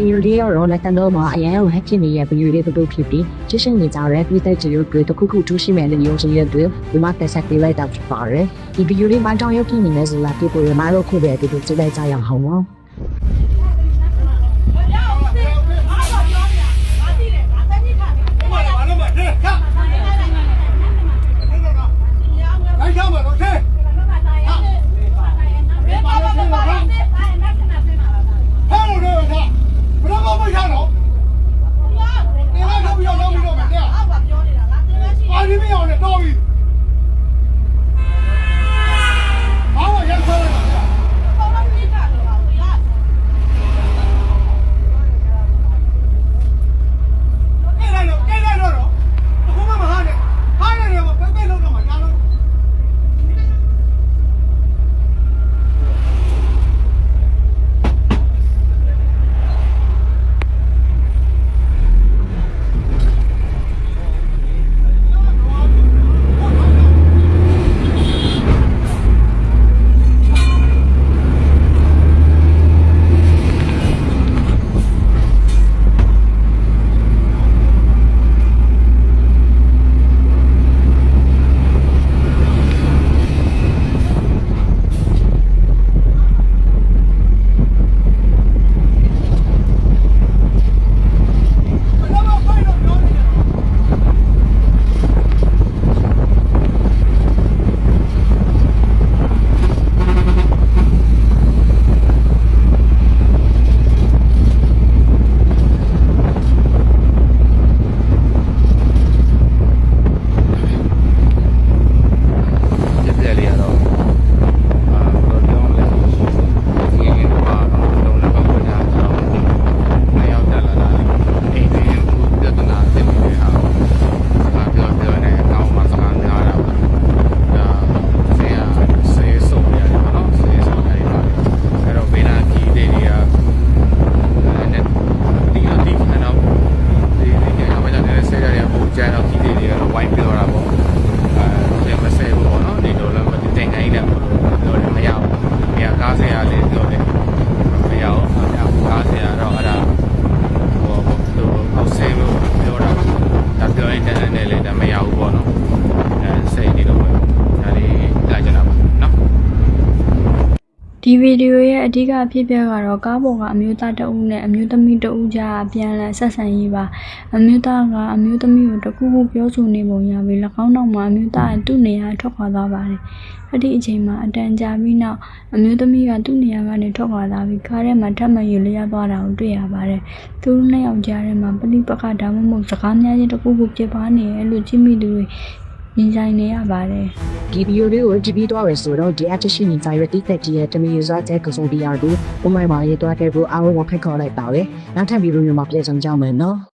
ဒီဗီဒီယိုလေးကတော့လက်ကန်တော့မှာအရင်ကဟက်ဖြစ်နေတဲ့ဗီဒီယိုလေးတစ်ခုဖြစ်ပြီးကြည့်ရှုနေကြတဲ့ပြည်သက်ကြီးတို့တစ်ခုခုထူးရှိမဲ့လို့ယုံကြည်ရတဲ့ဒီမှာတက်ဆက်ပေးလိုက်တာဖြစ်ပါတယ်ဒီဗီဒီယိုလေးမှာတောင်းရုပ်ဖြစ်နေလဲဆိုလာပြဖို့ရမလို့ခုပဲဒီလိုကြည့်လိုက်ကြရအောင်နော် ပြောတယ်မရဘူး။ကားဆရာတော့အဲ့ဒါဟိုသူအောက်ဆဲလို့ပြောတာပါ။ဒါပြောရင်တန်းတန်းနဲ့လည်းဒါမရဘူးပေါ့နော်။အဲစိတ်နေတော့ပဲ။ဒါလေးလာကြတာပါနော်။ ဒီဗီဒီယိုရဲ့အဓိကအဖြစ်အပျက်ကတော့ကားပေါ်ကအမျိုးသားတအုပ်နဲ့အမျိုးသမီးတအုပ်ကြားအပြန်အလှန်ဆက်ဆံရေးပါအမျိုးသားကအမျိုးသမီးကိုတခုခုပြောဆိုနေပုံရပြီး၎င်းနောက်မှာအမျိုးသားကသူ့နေရာထွက်ခွာသွားပါတယ်အဲ့ဒီအချိန်မှာအတန်ကြာပြီးနောက်အမျိုးသမီးကသူ့နေရာကနေထွက်ခွာသွားပြီးကားထဲမှာထပ်မံယူလျက်သွားတာကိုတွေ့ရပါတယ်သူတို့နှစ်ယောက်ကြားထဲမှာပဋိပက္ခဒါမှမဟုတ်စကားများချင်းတခုခုဖြစ်ပွားနေတယ်လို့ကြည့်မိသူတွေ မြင်ဆိုင်နေရပါတယ်ဒီဗီဒီယိုလေးကိုကြည့်ပြီးတော့ရဆိုတော့ဒီ attention ညီစာရတိသက်ကြီးရဲ့တမီ user တဲ့ကစုံတရားကိုပုံမှန်မှာရေးသွားခဲ့ဖို့အားလုံးကိုဖိတ်ခေါ်လိုက်ပါပဲနောက်ထပ်ဗီဒီယိုမှာပြန်ဆောင်ကြမယ်နော်